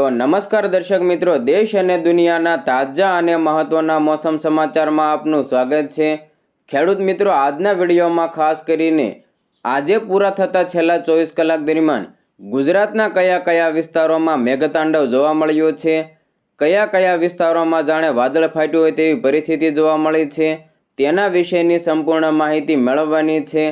તો નમસ્કાર દર્શક મિત્રો, દેશ અને દુનિયાના તાજા અને મહત્વના મોસમ સમાચારમાં આપનું સ્વાગત છે. ખેડૂત મિત્રો, આજના વિડીયોમાં ખાસ કરીને આજે પૂરા થતા છેલ્લા ચોવીસ કલાક દરમિયાન ગુજરાતના કયા કયા વિસ્તારોમાં મેઘતાંડવ જોવા મળ્યો છે? કયા કયા વિસ્તારોમાં જાણે વાદળ ફાટ્યું હોય તેવી પરિસ્થિતિ જોવા મળી છે? તેના વિશેની સંપૂર્ણ માહિતી મેળવવાની છે.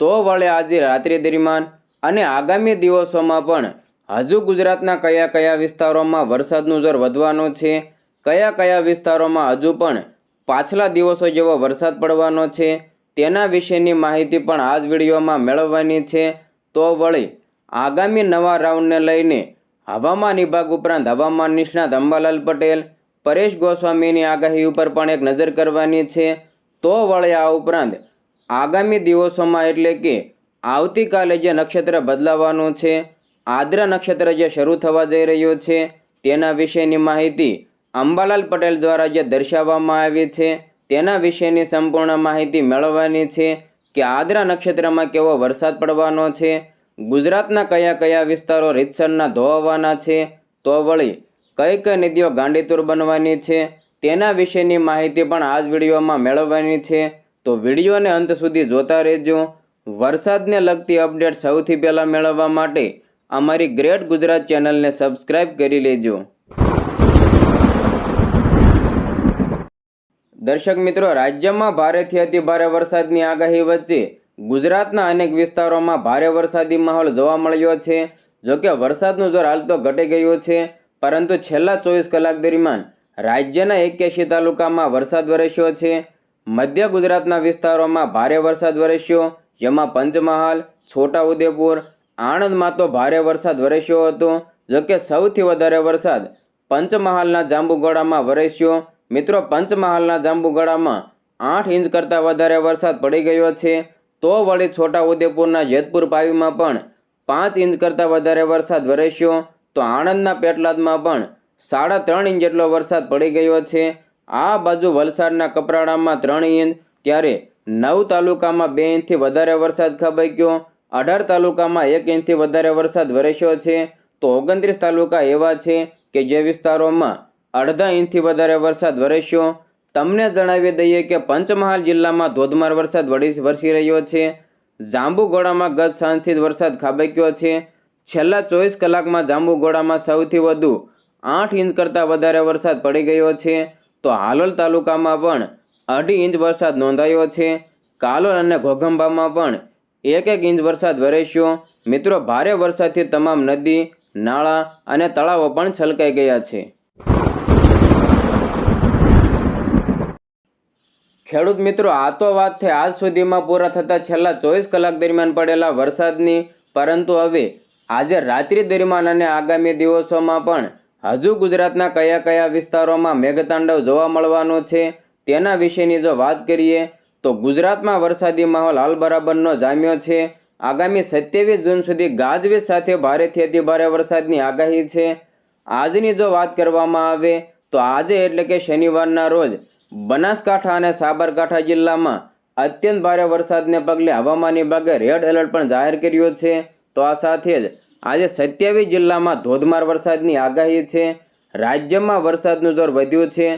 તો વળે આજે રાત્રિ દરમિયાન અને આગામી દિવસોમાં પણ હજુ ગુજરાતના કયા કયા વિસ્તારોમાં વરસાદનું જોર વધવાનું છે? કયા કયા વિસ્તારોમાં હજુ પણ પાછલા દિવસો જેવો વરસાદ પડવાનો છે? તેના વિશેની માહિતી પણ આ જ વિડીયોમાં મેળવવાની છે. તો વળી, આગામી નવા રાઉન્ડને લઈને હવામાન વિભાગ ઉપરાંત હવામાન નિષ્ણાત અંબાલાલ પટેલ, પરેશ ગોસ્વામીની આગાહી ઉપર પણ એક નજર કરવાની છે. તો વળી આ ઉપરાંત આગામી દિવસોમાં એટલે કે આવતીકાલે જે નક્ષત્ર બદલાવાનું છે આદ્રા નક્ષત્ર જે શરૂ થવા જઈ રહ્યું છે, તેના વિશેની માહિતી અંબાલાલ પટેલ દ્વારા જે દર્શાવવામાં આવી છે, તેના વિશેની સંપૂર્ણ માહિતી મેળવવાની છે કે આદ્રા નક્ષત્રમાં કેવો વરસાદ પડવાનો છે, ગુજરાતના કયા કયા વિસ્તારો રીતસરના ધોવાના છે, તો વળી કઈ કઈ નદીઓ ગાંડીતુર બનવાની છે, તેના વિશેની માહિતી પણ આ જ વિડીયોમાં મેળવવાની છે. તો વિડીયોને અંત સુધી જોતા રહેજો. વરસાદને લગતી અપડેટ સૌથી પહેલાં મેળવવા માટે અમારી ગ્રેટ ગુજરાત ચેનલને સબસ્ક્રાઇબ કરી લેજો. દર્શક મિત્રો, રાજ્યમાં ભારેથી અતિ ભારે વરસાદની આગાહી વચ્ચે ગુજરાતના અનેક વિસ્તારોમાં ભારે વરસાદી માહોલ જોવા મળ્યો છે. જોકે વરસાદનું જોર હાલ તો ઘટી ગયું છે, પરંતુ છેલ્લા ચોવીસ કલાક દરમિયાન રાજ્યના એક્યાસી તાલુકામાં વરસાદ વરસ્યો છે. મધ્ય ગુજરાતના વિસ્તારોમાં ભારે વરસાદ વરસ્યો, જેમાં પંચમહાલ છોટાઉદેપુર આણંદમાં તો ભારે વરસાદ વરસ્યો હતો. જોકે સૌથી વધારે વરસાદ પંચમહાલના જાંબુગોળામાં વરસ્યો. મિત્રો, પંચમહાલના જાંબુગોળામાં આઠ ઇંચ કરતાં વધારે વરસાદ પડી ગયો છે. તો વળી છોટાઉદેપુરના જેતપુર પાવીમાં પણ પાંચ ઇંચ કરતાં વધારે વરસાદ વરસ્યો. તો આણંદના પેટલાદમાં પણ સાડા ત્રણ ઇંચ જેટલો વરસાદ પડી ગયો છે. આ બાજુ વલસાડના કપરાડામાં ત્રણ ઇંચ, ત્યારે નવ તાલુકામાં બે ઇંચથી વધારે વરસાદ ખબાઈ ગયો અઢાર તાલુકામાં એક ઇંચથી વધારે વરસાદ વરસ્યો છે. તો ઓગણત્રીસ તાલુકા એવા છે કે જે વિસ્તારોમાં અડધા ઇંચથી વધારે વરસાદ વરસ્યો. તમને જણાવી દઈએ કે પંચમહાલ જિલ્લામાં ધોધમાર વરસાદ વળી વરસી રહ્યો છે. જાંબુગોળામાં ગત સાંજથી વરસાદ ખાબક્યો છે. છેલ્લા ચોવીસ કલાકમાં જાંબુગોળામાં સૌથી વધુ આઠ ઇંચ કરતાં વધારે વરસાદ પડી ગયો છે. તો હાલોલ તાલુકામાં પણ અઢી ઇંચ વરસાદ નોંધાયો છે. કાલોલ અને ઘોઘંબામાં પણ એક એક ઇંચ વરસાદ વરસ્યો. મિત્રો, ભારે વરસાદથી તમામ નદી, નાળા અને તળાવો પણ છલકાઈ ગયા છે. ખેડૂત મિત્રો, આ તો વાત થઈ આજ સુધીમાં પૂરા થતા છેલ્લા ચોવીસ કલાક દરમિયાન પડેલા વરસાદની, પરંતુ હવે આજે રાત્રિ દરમિયાન અને આગામી દિવસોમાં પણ હજુ ગુજરાતના કયા કયા વિસ્તારોમાં મેઘતાંડવ જોવા મળવાનો છે તેના વિશેની જો વાત કરીએ તો ગુજરાતમાં વરસાદી માહોલ હાલ બરાબરનો જામ્યો છે. આગામી સત્યાવીસ જૂન સુધી ગાજવીજ સાથે ભારેથી અતિ ભારે વરસાદની આગાહી છે. આજની જો વાત કરવામાં આવે તો આજે એટલે કે શનિવારના રોજ બનાસકાંઠા અને સાબરકાંઠા જિલ્લામાં અત્યંત ભારે વરસાદને પગલે હવામાન વિભાગે રેડ એલર્ટ પણ જાહેર કર્યો છે. તો આ સાથે જ આજે સત્યાવીસ જિલ્લામાં ધોધમાર વરસાદની આગાહી છે. રાજ્યમાં વરસાદનું જોર વધ્યું છે.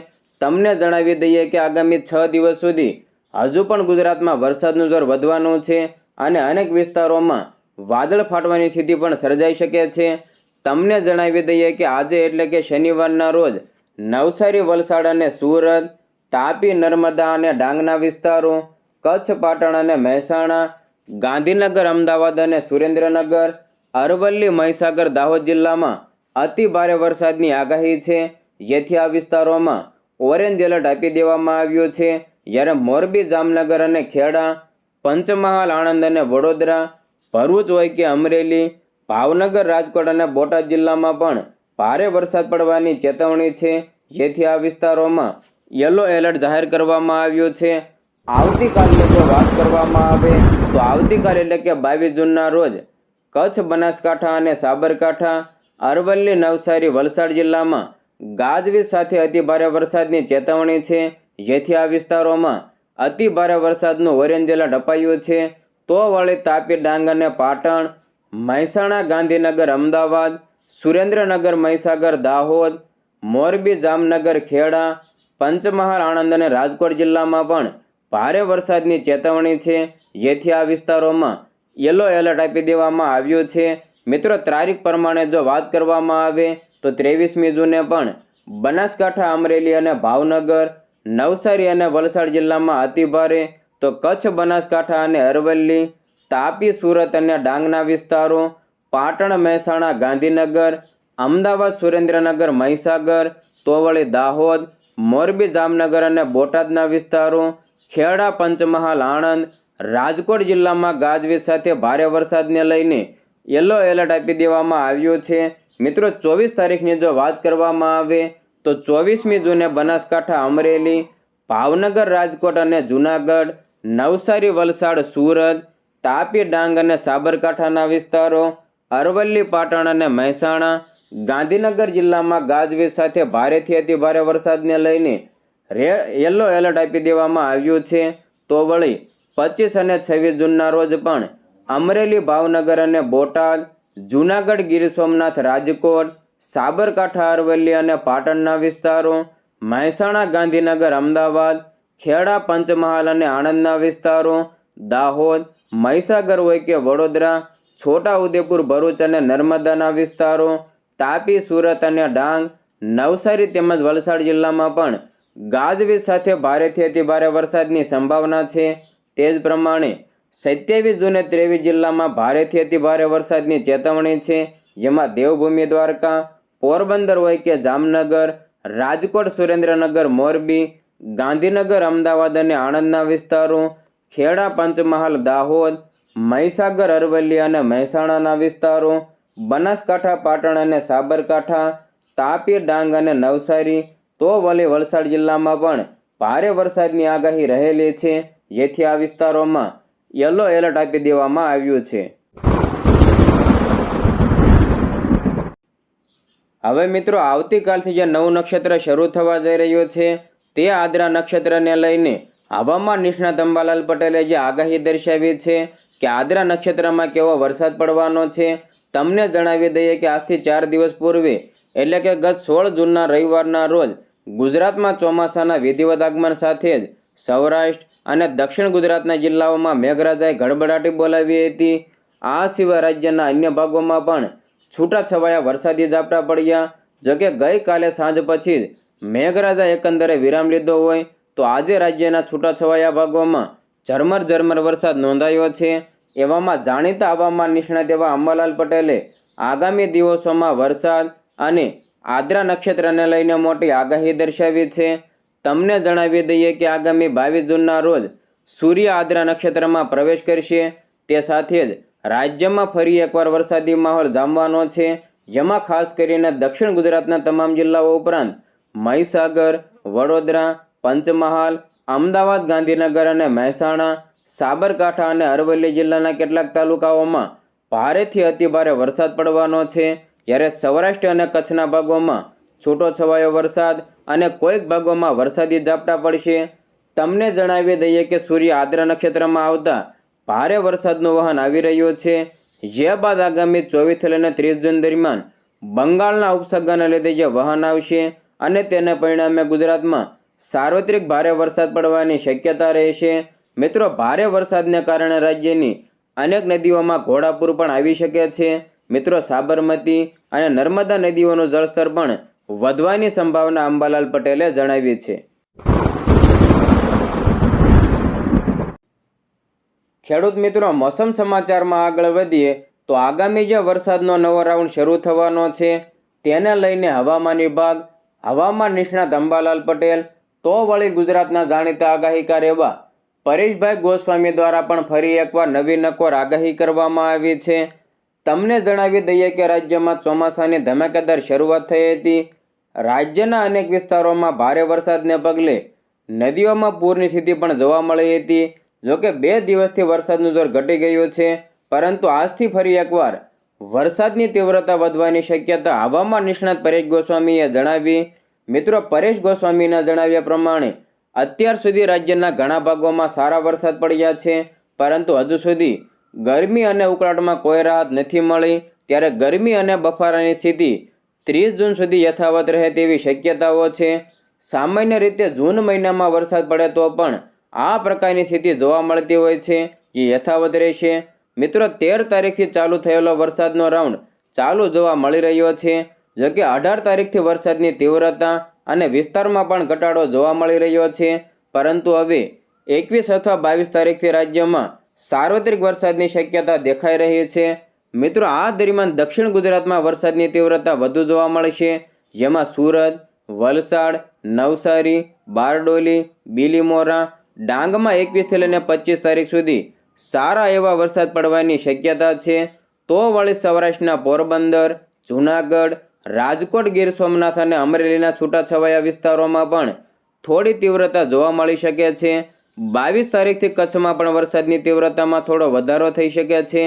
તમને જણાવી દઈએ કે આગામી છ દિવસ સુધી હજુ પણ ગુજરાતમાં વરસાદનું જોર વધવાનું છે અને અનેક વિસ્તારોમાં વાદળ ફાટવાની સ્થિતિ પણ સર્જાઈ શકે છે. તમને જણાવી દઈએ કે આજે એટલે કે શનિવારના રોજ નવસારી, વલસાડ અને સુરત, તાપી, નર્મદા અને ડાંગના વિસ્તારો, કચ્છ, પાટણ અને મહેસાણા, ગાંધીનગર, અમદાવાદ અને સુરેન્દ્રનગર, અરવલ્લી, મહીસાગર, દાહોદ જિલ્લામાં અતિ ભારે વરસાદની આગાહી છે. જેથી આ વિસ્તારોમાં ઓરેન્જ એલર્ટ આપી દેવામાં આવ્યું છે. જ્યારે મોરબી, જામનગર અને ખેડા, પંચમહાલ, આણંદ અને વડોદરા, ભરૂચ હોય કે અમરેલી, ભાવનગર, રાજકોટ અને બોટાદ જિલ્લામાં પણ ભારે વરસાદ પડવાની ચેતવણી છે. જેથી આ વિસ્તારોમાં યલો એલર્ટ જાહેર કરવામાં આવ્યું છે. આવતીકાલની જો વાત કરવામાં આવે, તો આવતીકાલ એટલે કે બાવીસ જૂનના રોજ કચ્છ, બનાસકાંઠા અને સાબરકાંઠા, અરવલ્લી, નવસારી, વલસાડ જિલ્લામાં ગાજવીજ સાથે અતિભારે વરસાદની ચેતવણી છે. જેથી આ વિસ્તારોમાં અતિ ભારે વરસાદનું ઓરેન્જ એલર્ટ છે. તો વળી તાપી ડાંગ અને પાટણ, મહેસાણા, ગાંધીનગર, અમદાવાદ, સુરેન્દ્રનગર, મહીસાગર, દાહોદ, મોરબી, જામનગર, ખેડા, પંચમહાલ, આણંદ અને રાજકોટ જિલ્લામાં પણ ભારે વરસાદની ચેતવણી છે. જેથી આ વિસ્તારોમાં યલો એલર્ટ આપી દેવામાં આવ્યું છે. મિત્રો, તારીખ પ્રમાણે જો વાત કરવામાં આવે તો ત્રેવીસમી જૂને પણ બનાસકાંઠા, અમરેલી અને ભાવનગર નવસારી અને વલસાડ જિલ્લામાં અતિભારે તો કચ્છ, બનાસકાંઠા અને અરવલ્લી, તાપી, સુરત અને ડાંગના વિસ્તારો, પાટણ, મહેસાણા, ગાંધીનગર, અમદાવાદ, સુરેન્દ્રનગર, મહીસાગર તો વળી દાહોદ, મોરબી, જામનગર અને બોટાદના વિસ્તારો, ખેડા, પંચમહાલ, આણંદ, રાજકોટ જિલ્લામાં ગાજવીજ સાથે ભારે વરસાદને લઈને યલો એલર્ટ આપી દેવામાં આવ્યું છે. મિત્રો, ચોવીસ તારીખની જો વાત કરવામાં આવે તો ચોવીસમી જૂને બનાસકાંઠા અમરેલી, ભાવનગર રાજકોટ અને જૂનાગઢ, નવસારી, વલસાડ, સુરત, તાપી, ડાંગ અને સાબરકાંઠાના વિસ્તારો, અરવલ્લી, પાટણ અને મહેસાણા, ગાંધીનગર જિલ્લામાં ગાજવીજ સાથે ભારેથી અતિ ભારે વરસાદને લઈને યલો એલર્ટ આપી દેવામાં આવ્યું છે. તો વળી પચીસ અને છવ્વીસ જૂનના રોજ પણ અમરેલી, ભાવનગર અને બોટાદ, જૂનાગઢ, ગીર સોમનાથ, રાજકોટ સાબરકાંઠા, અરવલ્લી અને પાટણના વિસ્તારો, મહેસાણા, ગાંધીનગર, અમદાવાદ, ખેડા, પંચમહાલ અને આણંદના વિસ્તારો, દાહોદ, મહીસાગર હોય કે વડોદરા છોટા ઉદેપુર ભરૂચ અને નર્મદાના વિસ્તારો, તાપી, સુરત અને ડાંગ, નવસારી તેમજ વલસાડ જિલ્લામાં પણ ગાજવીજ સાથે ભારેથી અતિ ભારે વરસાદની સંભાવના છે. તે જ પ્રમાણે સત્યાવીસ જૂને ત્રેવીસ જિલ્લામાં ભારેથી અતિ ભારે વરસાદની ચેતવણી છે, જેમાં દેવભૂમિ દ્વારકા પોરબંદર હોય કે જામનગર, રાજકોટ, સુરેન્દ્રનગર, મોરબી, ગાંધીનગર, અમદાવાદ અને આણંદના વિસ્તારો, ખેડા, પંચમહાલ, દાહોદ, મહીસાગર, અરવલ્લી અને મહેસાણાના વિસ્તારો, બનાસકાંઠા, પાટણ અને સાબરકાંઠા, તાપી, ડાંગ અને નવસારી, તો વળી વલસાડ જિલ્લામાં પણ ભારે વરસાદની આગાહી રહેલી છે. જેથી આ વિસ્તારોમાં યલો એલર્ટ આપી દેવામાં આવ્યું છે. હવે મિત્રો, આવતીકાલથી જે નવું નક્ષત્ર શરૂ થવા જઈ રહ્યું છે, તે આદ્રા નક્ષત્રને લઈને હવામાન નિષ્ણાત અંબાલાલ પટેલે જે આગાહી દર્શાવી છે કે આદ્રા નક્ષત્રમાં કેવો વરસાદ પડવાનો છે, તમને જણાવી દઈએ કે આજથી ચાર દિવસ પૂર્વે, એટલે કે ગત સોળ જૂનના રવિવારના રોજ, ગુજરાતમાં ચોમાસાના વિધિવત આગમન સાથે જ સૌરાષ્ટ્ર અને દક્ષિણ ગુજરાતના જિલ્લાઓમાં મેઘરાજાએ ગડબડાટી બોલાવી હતી. આ સિવાય રાજ્યના અન્ય ભાગોમાં પણ છૂટાછવાયા વરસાદી ઝાપટા પડ્યા. જોકે ગઈકાલે સાંજ પછી મેઘરાજા એકંદરે વિરામ લીધો હોય તો આજે રાજ્યના છૂટાછવાયા ભાગોમાં ઝરમર ઝરમર વરસાદ નોંધાયો છે. એવામાં જાણીતા હવામાન નિષ્ણાત એવા અંબાલાલ પટેલે આગામી દિવસોમાં વરસાદ અને આદ્રા નક્ષત્રને લઈને મોટી આગાહી દર્શાવી છે. તમને જણાવી દઈએ કે આગામી બાવીસ જૂનના રોજ સૂર્ય આદ્રા નક્ષત્રમાં પ્રવેશ કરશે. તે સાથે જ રાજ્યમાં ફરી એકવાર વરસાદી માહોલ જામવાનો છે. જેમાં ખાસ કરીને દક્ષિણ ગુજરાતના તમામ જિલ્લાઓ ઉપરાંત મહીસાગર, વડોદરા, પંચમહાલ, અમદાવાદ, ગાંધીનગર અને મહેસાણા, સાબરકાંઠા અને અરવલ્લી જિલ્લાના કેટલાક તાલુકાઓમાં ભારેથી અતિભારે વરસાદ પડવાનો છે. જ્યારે સૌરાષ્ટ્ર અને કચ્છના ભાગોમાં છૂટો છવાયો વરસાદ અને કોઈક ભાગોમાં વરસાદી ઝાપટા પડશે. તમને જણાવી દઈએ કે સૂર્ય આદ્ર નક્ષત્રમાં આવતા ભારે વરસાદનું વહન આવી રહ્યો છે. જે બાદ આગામી ચોવીસથી લઈને ત્રીસ જૂન દરમિયાન બંગાળના ઉપસર્ગને લીધે જે વહન આવશે અને તેને પરિણામે ગુજરાતમાં સાર્વત્રિક ભારે વરસાદ પડવાની શક્યતા રહેશે. મિત્રો, ભારે વરસાદને કારણે રાજ્યની અનેક નદીઓમાં ઘોડાપૂર પણ આવી શકે છે. મિત્રો, સાબરમતી અને નર્મદા નદીઓનું જળસ્તર પણ વધવાની સંભાવના અંબાલાલ પટેલે જણાવી છે. ખેડૂત મિત્રો, મોસમ સમાચારમાં આગળ વધીએ તો આગામી જે વરસાદનો નવો રાઉન્ડ શરૂ થવાનો છે, તેને લઈને હવામાન વિભાગ, હવામાન નિષ્ણાત અંબાલાલ પટેલ, તો વળી ગુજરાતના જાણીતા આગાહીકાર એવા પરેશભાઈ ગોસ્વામી દ્વારા પણ ફરી એકવાર નવી નકોર આગાહી કરવામાં આવી છે. તમને જણાવી દઈએ કે રાજ્યમાં ચોમાસાની ધમાકેદાર શરૂઆત થઈ હતી. રાજ્યના અનેક વિસ્તારોમાં ભારે વરસાદને પગલે નદીઓમાં પૂરની સ્થિતિ પણ જોવા મળી હતી. જોકે બે દિવસથી વરસાદનું જોર ઘટી ગયું છે, પરંતુ આજથી ફરી એકવાર વરસાદની તીવ્રતા વધવાની શક્યતા હવામાન નિષ્ણાત પરેશ ગોસ્વામીએ જણાવી. મિત્રો, પરેશ ગોસ્વામીના જણાવ્યા પ્રમાણે, અત્યાર સુધી રાજ્યના ઘણા ભાગોમાં સારા વરસાદ પડ્યા છે, પરંતુ હજુ સુધી ગરમી અને ઉકળાટમાં કોઈ રાહત નથી મળી. ત્યારે ગરમી અને બફારાની સ્થિતિ ત્રીસ જૂન સુધી યથાવત રહે તેવી શક્યતાઓ છે. સામાન્ય રીતે જૂન મહિનામાં વરસાદ પડે તો પણ આ પ્રકારની સ્થિતિ જોવા મળતી હોય છે જે યથાવત રહેશે. મિત્રો, તેર તારીખથી ચાલુ થયેલો વરસાદનો રાઉન્ડ ચાલુ જોવા મળી રહ્યો છે. જોકે અઢાર તારીખથી વરસાદની તીવ્રતા અને વિસ્તારમાં પણ ઘટાડો જોવા મળી રહ્યો છે. પરંતુ હવે એકવીસ અથવા બાવીસ તારીખથી રાજ્યમાં સાર્વત્રિક વરસાદની શક્યતા દેખાઈ રહી છે. મિત્રો, આ દરમિયાન દક્ષિણ ગુજરાતમાં વરસાદની તીવ્રતા વધુ જોવા મળશે. જેમાં સુરત, વલસાડ, નવસારી, બારડોલી, બીલીમોરા ડાંગમાં એકવીસથી લઈને પચીસ તારીખ સુધી સારા એવા વરસાદ પડવાની શક્યતા છે. તો વળી સૌરાષ્ટ્રના પોરબંદર, જૂનાગઢ, રાજકોટ ગીર સોમનાથ અને અમરેલીના છૂટાછવાયા વિસ્તારોમાં પણ થોડી તીવ્રતા જોવા મળી શકે છે. બાવીસ તારીખથી કચ્છમાં પણ વરસાદની તીવ્રતામાં થોડો વધારો થઈ શકે છે.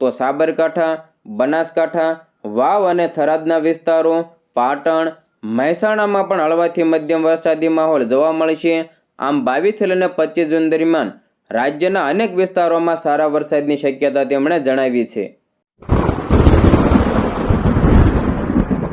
તો સાબરકાંઠા, બનાસકાંઠા, વાવ અને થરાદના વિસ્તારો, પાટણ, મહેસાણામાં પણ હળવાથી મધ્યમ વરસાદી માહોલ જોવા મળશે. આમ બાવીસથી લઈને પચીસ જૂન દરમિયાન રાજ્યના અનેક વિસ્તારોમાં સારા વરસાદની શક્યતા તેમણે જણાવી છે.